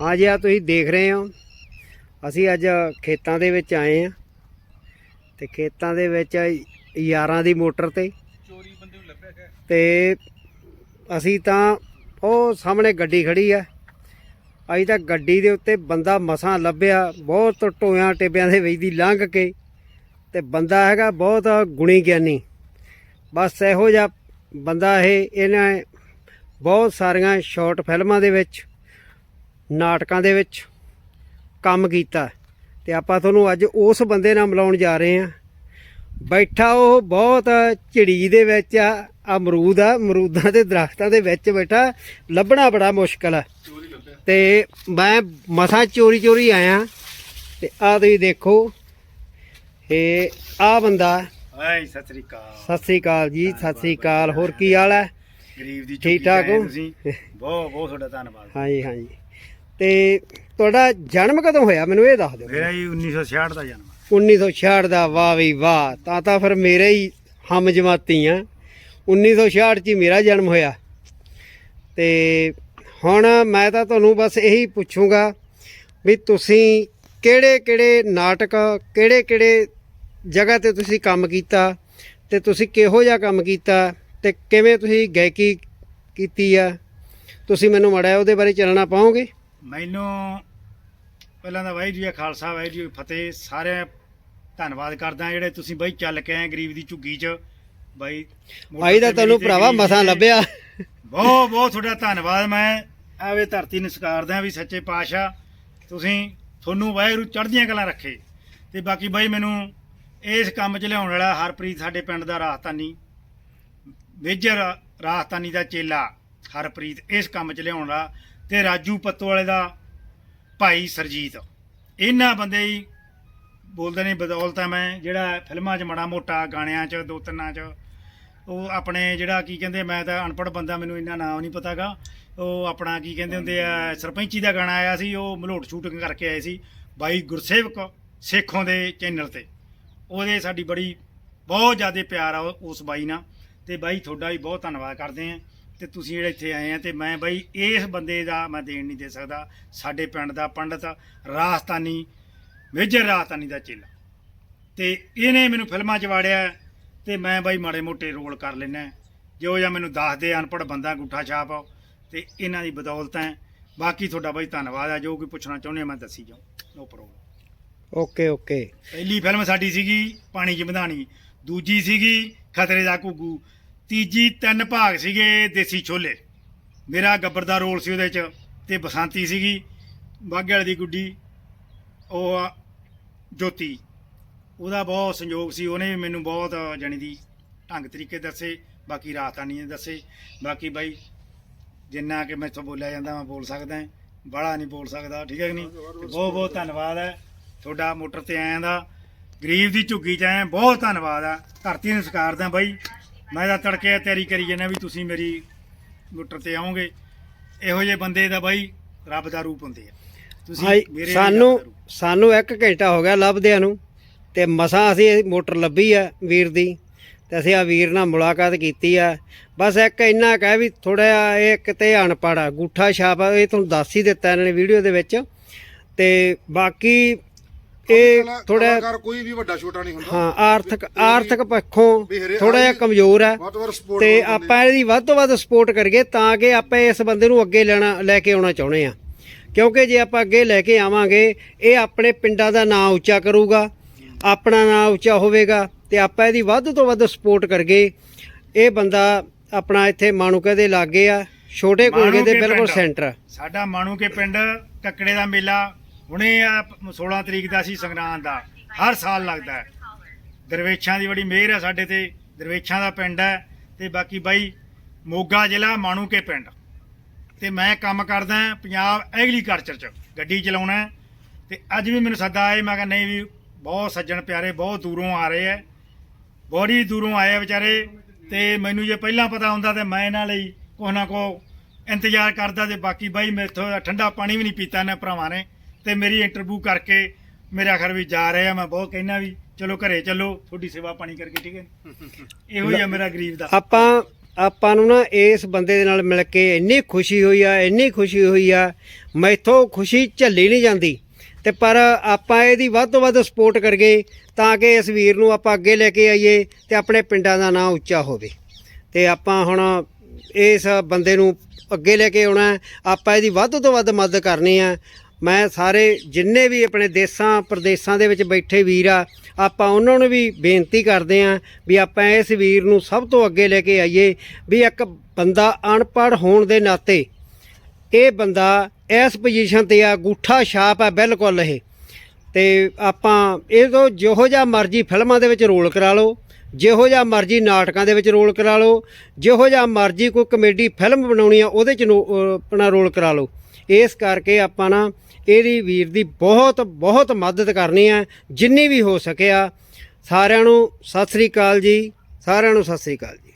ਹਾਂ ਜੀ ਆ ਤੁਸੀਂ ਦੇਖ ਰਹੇ ਹੋ। ਅਸੀਂ ਅੱਜ ਖੇਤਾਂ ਦੇ ਵਿੱਚ ਆਏ ਆ ਤੇ ਖੇਤਾਂ ਦੇ ਵਿੱਚ ਯਾਰਾਂ ਦੀ ਮੋਟਰ ਤੇ। ਚੋਰੀ ਬੰਦੇ ਨੂੰ ਲੱਭਿਆ ਤੇ ਅਸੀਂ ਤਾਂ ਉਹ ਸਾਹਮਣੇ ਗੱਡੀ ਖੜੀ ਆ। ਅਸੀਂ ਤਾਂ ਗੱਡੀ ਦੇ ਉੱਤੇ ਬੰਦਾ ਮਸਾਂ ਲੱਭਿਆ। ਬਹੁਤ ਟੋਇਆਂ ਟਿੱਬਿਆਂ ਦੇ ਵਿੱਚ ਦੀ ਲੰਘ ਕੇ। ਤੇ ਬੰਦਾ ਹੈਗਾ ਬਹੁਤ ਗੁਣੀ ਗਿਆਨੀ। ਬਸ ਇਹੋ ਜਿਹਾ ਬੰਦਾ ਇਹ, ਇਹਨੇ ਬਹੁਤ ਸਾਰੀਆਂ ਸ਼ਾਰਟ ਫਿਲਮਾਂ ਦੇ ਵਿੱਚ ਨਾਟਕਾਂ ਦੇ ਵਿੱਚ ਕੰਮ ਕੀਤਾ ਤੇ ਆਪਾਂ ਤੁਹਾਨੂੰ ਅੱਜ ਉਸ ਬੰਦੇ ਨਾਲ ਮਿਲਾਉਣ ਜਾ ਰਹੇ ਹਾਂ। ਬੈਠਾ ਉਹ ਬਹੁਤ ਝਿੜੀ ਦੇ ਵਿੱਚ ਆ ਅਮਰੂਦ ਆ ਅਮਰੂਦਾਂ ਦੇ ਦਰਖਤਾਂ ਦੇ ਵਿੱਚ ਬੈਠਾ ਲੱਭਣਾ ਬੜਾ ਮੁਸ਼ਕਲ ਆ। ਤੇ ਮੈਂ ਮਸਾਂ ਚੋਰੀ ਚੋਰੀ ਆਇਆ ਤੇ ਆ ਤੁਸੀਂ ਦੇਖੋ ਇਹ ਆ ਬੰਦਾ ਹਾਏ ਸਤਿ ਸ੍ਰੀ ਅਕਾਲ। ਸਤਿ ਸ੍ਰੀ ਅਕਾਲ ਜੀ ਸਤਿ ਸ੍ਰੀ ਅਕਾਲ। ਹੋਰ ਕੀ ਹਾਲ ਹੈ? ਗਰੀਬ ਦੀ ਠੀਕ ਠਾਕ ਹੋ? ਬਹੁਤ ਬਹੁਤ ਤੁਹਾਡਾ ਧੰਨਵਾਦ। ਹਾਂਜੀ ਹਾਂਜੀ। ਤੇ ਤੁਹਾਡਾ ਜਨਮ ਕਦੋਂ ਹੋਇਆ? ਮੈਨੂੰ ਇਹ ਦੱਸ ਦਿਓ। ਮੇਰਾ ਹੀ 1966 ਦਾ ਜਨਮ ਹੈ। 1966 ਦਾ ਵਾਹ ਵੀ ਵਾਹ। ਤਾਂ ਤਾਂ ਫਿਰ ਮੇਰੇ ਹੀ ਹਮ ਜਮਾਤੀ ਆ। 1966 ਚ ਹੀ ਮੇਰਾ ਜਨਮ ਹੋਇਆ। ਤੇ ਹੁਣ ਮੈਂ ਤਾਂ ਤੁਹਾਨੂੰ ਬਸ ਇਹੀ ਪੁੱਛੂੰਗਾ ਵੀ ਤੁਸੀਂ ਕਿਹੜੇ ਕਿਹੜੇ ਨਾਟਕ ਕਿਹੜੇ ਕਿਹੜੇ ਜਗ੍ਹਾ ਤੇ ਤੁਸੀਂ ਕੰਮ ਕੀਤਾ ਤੇ ਤੁਸੀਂ ਕਿਹੋ ਜਿਹਾ ਕੰਮ ਕੀਤਾ ਤੇ ਕਿਵੇਂ ਤੁਸੀਂ ਗਾਇਕੀ ਕੀਤੀ ਆ? ਤੁਸੀਂ ਮੈਨੂੰ ਮੜਿਆ ਉਹਦੇ ਬਾਰੇ ਚੱਲਣਾ ਪਾਓਗੇ? ਮੈਨੂੰ ਪਹਿਲਾਂ ਤਾਂ ਵਾਹਿਗੁਰੂ ਜੀ ਖਾਲਸਾ ਵਾਹਿਗੁਰੂ ਜੀ ਫਤਿਹ। ਸਾਰੇ ਧੰਨਵਾਦ ਕਰਦਾ ਜਿਹੜੇ ਤੁਸੀਂ ਬਾਈ ਚੱਲ ਕੇ ਆਏ ਗਰੀਬ ਦੀ ਝੁੱਗੀ 'ਚ। ਬਾਈ ਆਈ ਤਾਂ ਤੁਹਾਨੂੰ ਭਰਾਵਾ ਮਸਾਂ ਲੱਭਿਆ। ਬਹੁਤ ਬਹੁਤ ਤੁਹਾਡਾ ਧੰਨਵਾਦ। ਮੈਂ ਆਵੇ ਧਰਤੀ ਨੂੰ ਸਕਾਰਦਾ ਵੀ ਸੱਚੇ ਪਾਤਸ਼ਾਹ ਤੁਸੀਂ ਤੁਹਾਨੂੰ ਵਾਹਿਗੁਰੂ ਚੜ੍ਹਦੀਆਂ ਕਲਾਂ ਰੱਖੇ। ਤੇ ਬਾਕੀ ਬਾਈ ਮੈਨੂੰ ਇਸ ਕੰਮ 'ਚ ਲਿਆਉਣ ਵਾਲਾ ਹਰਪ੍ਰੀਤ ਸਾਡੇ ਪਿੰਡ ਦਾ ਰਾਹਤਾਨੀ ਮੇਜਰ ਰਾਹਤਾਨੀ ਦਾ ਚੇਲਾ ਹਰਪ੍ਰੀਤ ਇਸ ਕੰਮ 'ਚ ਲਿਆਉਣ ਵਾਲਾ। ਤੇ ਰਾਜੂ ਪੱਤੋ ਵਾਲੇ ਦਾ ਭਾਈ ਸਰਜੀਤ। ਇਹਨਾਂ ਬੰਦੇ ਹੀ ਬੋਲਦੇ ਨੇ ਬਦੌਲਤ ਹੈ ਮੈਂ ਜਿਹੜਾ ਫਿਲਮਾਂ 'ਚ ਮੜਾ ਮੋਟਾ ਗਾਣਿਆਂ 'ਚ ਦੋ ਤਿੰਨਾਂ 'ਚ ਉਹ ਆਪਣੇ ਜਿਹੜਾ ਕੀ ਕਹਿੰਦੇ ਮੈਂ ਤਾਂ ਅਨਪੜ੍ਹ ਬੰਦਾ ਮੈਨੂੰ ਇੰਨਾ ਨਾਮ ਨਹੀਂ ਪਤਾਗਾ ਉਹ ਆਪਣਾ ਕੀ ਕਹਿੰਦੇ ਹੁੰਦੇ ਆ ਸਰਪੰਚੀ ਦਾ ਗਾਣਾ ਆਇਆ ਸੀ ਉਹ ਮਲੋਟ ਸ਼ੂਟਿੰਗ ਕਰਕੇ ਆਏ ਸੀ ਬਾਈ ਗੁਰਸੇਵਕ ਸੇਖੋਂ ਦੇ ਚੈਨਲ ਤੇ। ਉਹਦੇ ਸਾਡੀ ਬੜੀ ਬਹੁਤ ਜ਼ਿਆਦਾ ਪਿਆਰ ਆ ਉਸ ਬਾਈ ਨਾਲ। ਤੇ ਬਾਈ ਤੁਹਾਡਾ ਵੀ ਬਹੁਤ ਧੰਨਵਾਦ ਕਰਦੇ ਆ। ਤੇ ਤੁਸੀਂ ਜਿਹੜੇ ਇੱਥੇ ਆਏ ਆ ਤੇ ਮੈਂ ਬਾਈ ਇਸ ਬੰਦੇ ਦਾ ਮੈਂ ਦੇਣ ਨਹੀਂ ਦੇ ਸਕਦਾ। ਸਾਡੇ ਪਿੰਡ ਦਾ ਪੰਡਤ ਰਾਜਸਥਾਨੀ ਮੇਜਰ ਰਾਜਸਥਾਨੀ ਦਾ ਚੇਲਾ। ਤੇ ਇਹਨੇ ਮੈਨੂੰ ਫਿਲਮਾਂ 'ਚ ਵਾੜਿਆ ਤੇ ਮੈਂ ਬਾਈ ਮਾੜੇ ਮੋਟੇ ਰੋਲ ਕਰ ਲੈਣਾ ਜੋ ਜਾਂ ਮੈਨੂੰ ਦੱਸਦੇ ਅਨਪੜ੍ਹ ਬੰਦਾ ਗੁੱਠਾ ਛਾਪ ਤੇ ਇਹਨਾਂ ਦੀ ਬਦੌਲਤ ਹੈ। ਬਾਕੀ ਤੁਹਾਡਾ ਬਾਈ ਧੰਨਵਾਦ ਆ ਜੋ ਕੋਈ ਪੁੱਛਣਾ ਚਾਹੁੰਦੇ ਮੈਂ ਦੱਸੀ ਜਾਉ ਨੋ ਪ੍ਰੋਬਲਮ ਓਕੇ ਓਕੇ ਪਹਿਲੀ ਫਿਲਮ ਸਾਡੀ ਸੀਗੀ ਪਾਣੀ ਵਧਾਣੀ ਦੂਜੀ ਸੀਗੀ ਖਤਰੇ ਦਾ ਘੁੱਗੂ। ਤੀਜੀ ਤਿੰਨ ਭਾਗ ਸੀਗੇ ਦੇਸੀ ਛੋਲੇ। ਮੇਰਾ ਗੱਬਰ ਦਾ ਰੋਲ ਸੀ ਉਹਦੇ 'ਚ ਤੇ ਬਸੰਤੀ ਸੀਗੀ। ਬਾਗੇ ਵਾਲੀ ਦੀ ਗੁੱਡੀ, ਉਹ ਜੋਤੀ। ਉਹਦਾ ਬਹੁਤ ਸੰਯੋਗ ਸੀ, ਉਹਨੇ ਵੀ ਮੈਨੂੰ ਬਹੁਤ ਜਾਣੀ ਦੀ ਢੰਗ ਤਰੀਕੇ ਦੱਸੇ, ਬਾਕੀ ਰਾਤਾਨੀ ਨੇ ਦੱਸੇ। ਬਾਕੀ ਬਾਈ, ਜਿੰਨਾ ਕਿ ਮੈਥੋਂ ਬੋਲਿਆ ਜਾਂਦਾ, ਮੈਂ ਬੋਲ ਸਕਦਾ ਬੜਾ ਨਹੀਂ ਬੋਲ ਸਕਦਾ, ਠੀਕ ਹੈ ਕਿ ਨਹੀਂ? ਬਹੁਤ ਬਹੁਤ ਧੰਨਵਾਦ ਹੈ। ਤੁਹਾਡਾ ਮੋਟਰ ਤੇ ਆਇਆਂ ਦਾ। ਗਰੀਬ ਦੀ ਝੁੱਗੀ ਚ ਆਏ ਬਹੁਤ ਧੰਨਵਾਦ ਆ। ਧਰਤੀ ਨੂੰ ਸਕਾਰਦਾ ਬਾਈ। ਮੈਂ ਤਾਂ ਤੜਕੇ ਤਿਆਰੀ ਕਰੀ ਜਾਂਦਾ ਵੀ ਤੁਸੀਂ ਮੇਰੀ ਮੋਟਰ ਤੇ ਆਓਗੇ। ਇਹੋ ਜਿਹੇ ਬੰਦੇ ਦਾ ਬਾਈ ਰੱਬ ਦਾ ਰੂਪ ਹੁੰਦੇ ਆ। ਹਾਈ ਮੇਰੇ ਸਾਨੂੰ। ਸਾਨੂੰ 1 ਘੰਟਾ ਹੋ ਗਿਆ ਲੱਭਦਿਆਂ ਨੂੰ ਤੇ ਮਸਾਂ ਅਸੀਂ ਮੋਟਰ ਲੱਭੀ ਆ ਵੀਰ ਦੀ ਤੇ ਅਸੀਂ ਆ ਵੀਰ ਨਾਲ ਮੁਲਾਕਾਤ ਕੀਤੀ ਆ। ਬਸ ਇੱਕ ਇੰਨਾ ਕਹਿ ਵੀ ਥੋੜਾ ਜਿਹਾ ਇਹ ਕਿਤੇ ਅਨਪੜ੍ਹ ਆ ਗੁੱਠਾ ਛਾਪ ਇਹ ਤੁਹਾਨੂੰ ਦੱਸ ਹੀ ਦਿੱਤਾ ਇਹਨਾਂ ਨੇ ਵੀਡੀਓ ਦੇ ਵਿੱਚ। ਤੇ ਬਾਕੀ ਇਹ ਕਲਾ- ਥੋੜਾ ਕਲਾਕਾਰ ਕੋਈ ਵੀ ਵੱਡਾ ਛੋਟਾ ਨਹੀਂ ਹੁੰਦਾ। ਹਾਂ ਆਰਥਿਕ ਆਰਥਿਕ ਪੱਖੋਂ ਵੀ ਹਰੇ- ਥੋੜਾ ਜਿਹਾ ਕਮਜ਼ੋਰ ਵੱਧ ਤੋਂ ਆਪਾਂ ਇਹਦੀ ਵੱਧ ਤੋਂ ਵੱਧ ਸਪੋਰਟ ਕਰੀਏ ਤਾਂ ਕਿ ਆਪਾਂ ਇਸ ਬੰਦੇ ਨੂੰ ਅੱਗੇ ਲੈਣਾ ਲੈ ਕੇ ਆਉਣਾ ਚਾਹੁੰਦੇ ਆ ਕਿਉਂਕਿ ਜੇ ਆਪਾਂ ਅੱਗੇ ਲੈ ਕੇ ਆਵਾਂਗੇ ਇਹ ਆਪਣੇ ਪਿੰਡਾਂ ਦਾ ਨਾਂ ਉੱਚਾ ਕਰੂਗਾ ਆਪਣਾ ਨਾਂ ਉੱਚਾ ਹੋਵੇਗਾ ਤੇ ਆਪਾਂ ਇਹਦੀ ਵੱਧ ਤੋਂ ਵੱਧ ਸਪੋਰਟ ਕਰਗੇ ਇਹ ਬੰਦਾ ਆਪਣਾ ਇੱਥੇ ਮਾਣੂਕੇ ਦੇ ਲਾਗੇ ਆ ਛੋਟੇ ਕੋਲਗੇ ਦੇ ਮਾਣੂਕੇ ਬਿਲਕੁਲ ਪਿੰਡ। ਸੈਂਟਰ ਸਾਡਾ ਮਾਣੂ ਕੇ ਪਿੰਡ ਕੱਕੜੇ ਦਾ ਮੇਲਾ ਹੁਣੇ ਆ 16 ਤਰੀਕ ਦਾ ਸੀ ਸੰਗਰਾਂਦ ਦਾ, ਹਰ ਸਾਲ ਲੱਗਦਾ ਹੈ। ਦਰਵੇਸ਼ਾਂ ਦੀ ਬੜੀ ਮਿਹਰ ਹੈ ਸਾਡੇ ਤੇ, ਦਰਵੇਸ਼ਾਂ ਦਾ ਪਿੰਡ ਹੈ ਤੇ ਬਾਕੀ ਬਾਈ ਮੋਗਾ ਜ਼ਿਲ੍ਹਾ ਮਾਣੂ ਕੇ ਪਿੰਡ। ਤੇ ਮੈਂ ਕੰਮ ਕਰਦਾ ਪੰਜਾਬ ਐਗਰੀਕਲਚਰ ਚ, ਗੱਡੀ ਚਲਾਉਣਾ ਹੈ। ਤੇ ਅੱਜ ਵੀ ਮੈਨੂੰ ਸੱਦਾ ਆਏ ਮੈਂ ਕਿਹਾ ਨਹੀਂ ਵੀ ਬਹੁਤ ਸੱਜਣ ਪਿਆਰੇ, ਬਹੁਤ ਦੂਰੋਂ ਆ ਰਹੇ ਆ ਬੜੀ ਦੂਰੋਂ ਆਏ ਆ ਵਿਚਾਰੇ ਤੇ ਮੈਨੂੰ ਜੇ ਪਹਿਲਾਂ ਪਤਾ ਹੁੰਦਾ ਤੇ ਮੈਂ ਇਹਨਾਂ ਲਈ ਕੁਛ ਨਾ ਕੋ ਇੰਤਜ਼ਾਰ ਕਰਦਾ ਤੇ ਬਾਕੀ ਬਾਈ ਮੇਥੋਂ ਠੰਡਾ ਪਾਣੀ ਵੀ ਨਹੀਂ ਪੀਤਾ ਇਹਨਾਂ ਭਰਾਵਾਂ ਨੇ। ਤੇ ਮੇਰੀ ਇੰਟਰਵਿਊ ਕਰਕੇ ਮੇਰੇ ਆਖਰ ਵੀ ਜਾ ਰਹੇ ਆ ਮੈਂ ਬਹੁਤ ਕਹਿਣਾ ਵੀ ਚਲੋ ਘਰੇ ਚੱਲੋ ਤੁਹਾਡੀ ਸੇਵਾ ਪਾਣੀ ਕਰਕੇ ਠੀਕ ਹੈ ਇਹੋ ਹੀ ਆ ਮੇਰਾ ਗਰੀਬ ਦਾ। ਆਪਾਂ ਆਪਾਂ ਨੂੰ ਨਾ ਇਸ ਬੰਦੇ ਦੇ ਨਾਲ ਮਿਲ ਕੇ ਇੰਨੀ ਖੁਸ਼ੀ ਹੋਈ ਆ ਇੰਨੀ ਖੁਸ਼ੀ ਹੋਈ ਆ ਮੈਥੋਂ ਖੁਸ਼ੀ ਝੱਲੀ ਨਹੀਂ ਜਾਂਦੀ। ਤੇ ਪਰ ਆਪਾਂ ਇਹਦੀ ਵੱਧ ਤੋਂ ਵੱਧ ਸਪੋਰਟ ਕਰੀਏ ਤਾਂ ਕਿ ਇਸ ਵੀਰ ਨੂੰ ਆਪਾਂ ਅੱਗੇ ਲੈ ਕੇ ਆਈਏ ਤੇ ਆਪਣੇ ਪਿੰਡਾਂ ਦਾ ਨਾਂ ਉੱਚਾ ਹੋਵੇ। ਤੇ ਆਪਾਂ ਹੁਣ ਇਸ ਬੰਦੇ ਨੂੰ ਅੱਗੇ ਲੈ ਕੇ ਆਉਣਾ। ਆਪਾਂ ਇਹਦੀ ਵੱਧ ਤੋਂ ਵੱਧ ਮਦਦ ਕਰਨੀ ਆ। ਮੈਂ ਸਾਰੇ ਜਿੰਨੇ ਵੀ ਆਪਣੇ ਦੇਸਾਂ, ਪ੍ਰਦੇਸਾਂ ਦੇ ਵਿੱਚ ਬੈਠੇ ਵੀਰ ਆ, ਆਪਾਂ ਉਹਨਾਂ ਨੂੰ ਵੀ ਬੇਨਤੀ ਕਰਦੇ ਆ ਵੀ ਆਪਾਂ ਇਸ ਵੀਰ ਨੂੰ ਸਭ ਤੋਂ ਅੱਗੇ ਲੈ ਕੇ ਆਈਏ ਵੀ ਇੱਕ ਬੰਦਾ ਅਨਪੜ੍ਹ ਹੋਣ ਦੇ ਨਾਤੇ ਇਹ ਬੰਦਾ ਇਸ ਪੋਜੀਸ਼ਨ ਤੇ ਆ, ਗੂਠਾ ਛਾਪ ਆ ਬਿਲਕੁਲ ਇਹ। ਤੇ ਆਪਾਂ ਇਹ ਤੋਂ ਜਿਹੋ ਜਿਹਾ ਮਰਜ਼ੀ ਫਿਲਮਾਂ ਦੇ ਵਿੱਚ ਰੋਲ ਕਰਾ ਲਓ, ਜਿਹੋ ਜਿਹਾ ਮਰਜ਼ੀ ਨਾਟਕਾਂ ਦੇ ਵਿੱਚ ਰੋਲ ਕਰਾ ਲਓ, ਜਿਹੋ ਜਿਹਾ ਮਰਜ਼ੀ ਕੋਈ ਕਮੇਡੀ ਫਿਲਮ ਬਣਾਉਣੀ ਆ, ਉਹਦੇ ਚ ਨੋ- ਆਪਣਾ ਰੋਲ ਕਰਾ ਲਓ। ਇਸ ਕਰਕੇ ਆਪਾਂ ਨਾ ਇਹਦੀ ਵੀਰ ਦੀ ਬਹੁਤ ਬਹੁਤ ਮਦਦ ਕਰਨੀ ਹੈ, ਜਿੰਨੀ ਵੀ ਹੋ ਸਕਿਆ। ਸਾਰਿਆਂ ਨੂੰ ਸਤਿ ਸ੍ਰੀ ਅਕਾਲ ਜੀ, ਸਾਰਿਆਂ ਨੂੰ ਸਤਿ ਸ੍ਰੀ ਅਕਾਲ ਜੀ।